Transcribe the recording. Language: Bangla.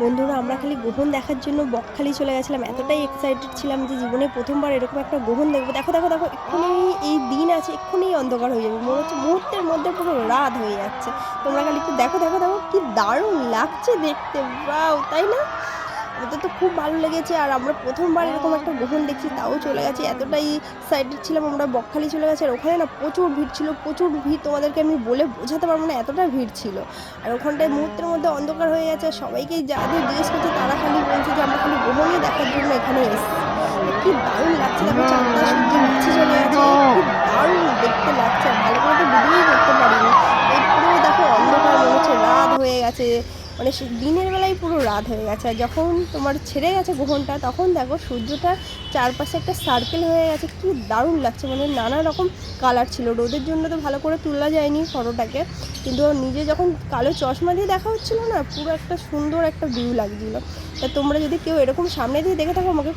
বন্ধুরা, আমরা খালি গ্রহণ দেখার জন্য বকখালি চলে গেছিলাম। এতটাই এক্সাইটেড ছিলাম যে জীবনে প্রথমবার এরকম একটা গ্রহণ দেখব। দেখো দেখো দেখো, এক্ষুনি এই দিন আছে, এক্ষুনি অন্ধকার হয়ে যাবে। মনে হচ্ছে মুহূর্তের মধ্যে পুরো রাত হয়ে যাচ্ছে। তোমরা খালি একটু দেখো দেখো দেখো, কি দারুণ লাগছে দেখতে। বাও তাই না? আমাদের তো খুব ভালো লেগেছে। আর আমরা প্রথমবার এরকম একটা গ্রহণ দেখছি, তাও চলে গেছে। এতটাই সাইডে ছিলাম, আমরা বকখালি চলে গেছে। আর ওখানে না প্রচুর ভিড় ছিল, প্রচুর ভিড় তোমাদেরকে আমি বলে বোঝাতে পারব না, এতটা ভিড় ছিল। আর ওখানটায় মুহূর্তের মধ্যে অন্ধকার হয়ে গেছে। আর সবাইকেই যাদের জিজ্ঞেস করছে, তারা খালি বলছে যে, আমরা খালি গ্রহণই দেখার জন্য এখানে এসেছি। কি দারুণ লাগছে দেখো চারটা সূর্যের কাছে চলে গেছে কি দারুণ দেখতে লাগছে আর ভালো করে তো ভিডিওই করতে পারিনি এই পুরো দেখো অন্ধকার মনে হচ্ছে রাত হয়ে গেছে মানে দিনের বেলায় পুরো রাত হয়ে গেছে। আর যখন তোমার ছেড়ে গেছে গ্রহণটা, তখন দেখো সূর্যটা চারপাশে একটা সার্কেল হয়ে গেছে। কি দারুণ লাগছে মানে নানা রকম কালার ছিল। রোদের জন্য তো ভালো করে তোলা যায়নি ফটোটাকে। কিন্তু নিজে যখন কালো চশমা দিয়ে দেখা হচ্ছিল না, পুরো একটা সুন্দর একটা ভিউ লাগছিল। তা তোমরা যদি কেউ এরকম সামনে দিয়ে দেখে থাকো, আমাকে